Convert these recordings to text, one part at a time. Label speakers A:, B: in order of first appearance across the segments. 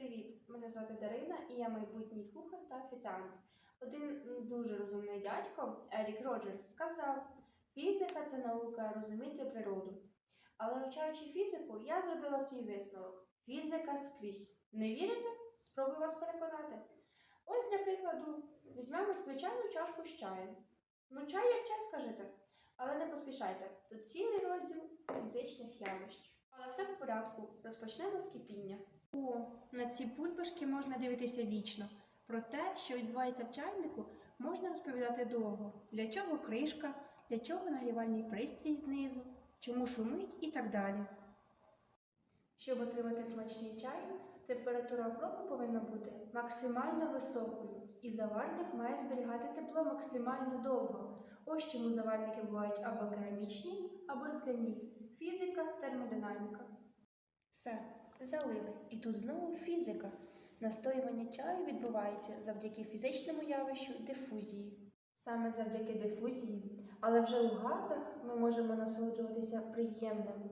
A: Привіт! Мене звати Дарина і я майбутній кухар та офіціант. Один дуже розумний дядько Ерік Роджерс сказав: фізика це наука розуміти природу. Але вивчаючи фізику, я зробила свій висновок: фізика скрізь. Не вірите? Спробую вас переконати. Ось для прикладу, візьмемо звичайну чашку з чаєм. Ну, чай як чай, скажете. Але не поспішайте, тут цілий розділ фізичних явищ. Все по порядку. Розпочнемо з кипіння. О, на ці бульбашки можна дивитися вічно. Про те, що відбувається в чайнику, можна розповідати довго. Для чого кришка, для чого нагрівальний пристрій знизу, чому шумить і так далі. Щоб отримати смачний чай, температура окропу повинна бути максимально високою, і заварник має зберігати тепло максимально довго. Ось чому заварники бувають або керамічні, або скляні. Фізика, термодинаміка. Все, залили. І тут знову фізика. Настоювання чаю відбувається завдяки фізичному явищу дифузії. Саме завдяки дифузії, але вже у газах ми можемо насолоджуватися приємним,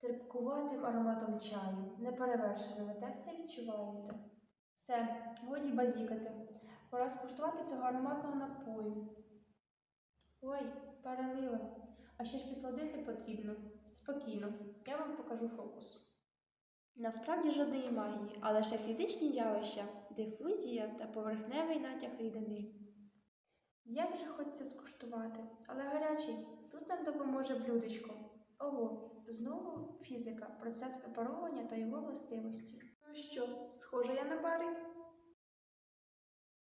A: терпкуватим ароматом чаю, неперевершеним. Ви теж це відчуваєте? Все, годі базікати. Пора скуштувати цього ароматного напою. Ой, перелила. А ще ж підсладити потрібно. Спокійно, я вам покажу фокус. Насправді жодної магії, а лише фізичні явища, дифузія та поверхневий натяг рідини. Як же хочеться скуштувати, але гарячий, тут нам допоможе блюдечко. Ого, знову фізика, процес препарування та його властивості. Ну що, схоже я на барі?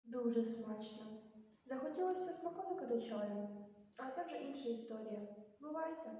A: Дуже смачно. Захотілося смаколика до чаю, а це вже інша історія. Бувайте!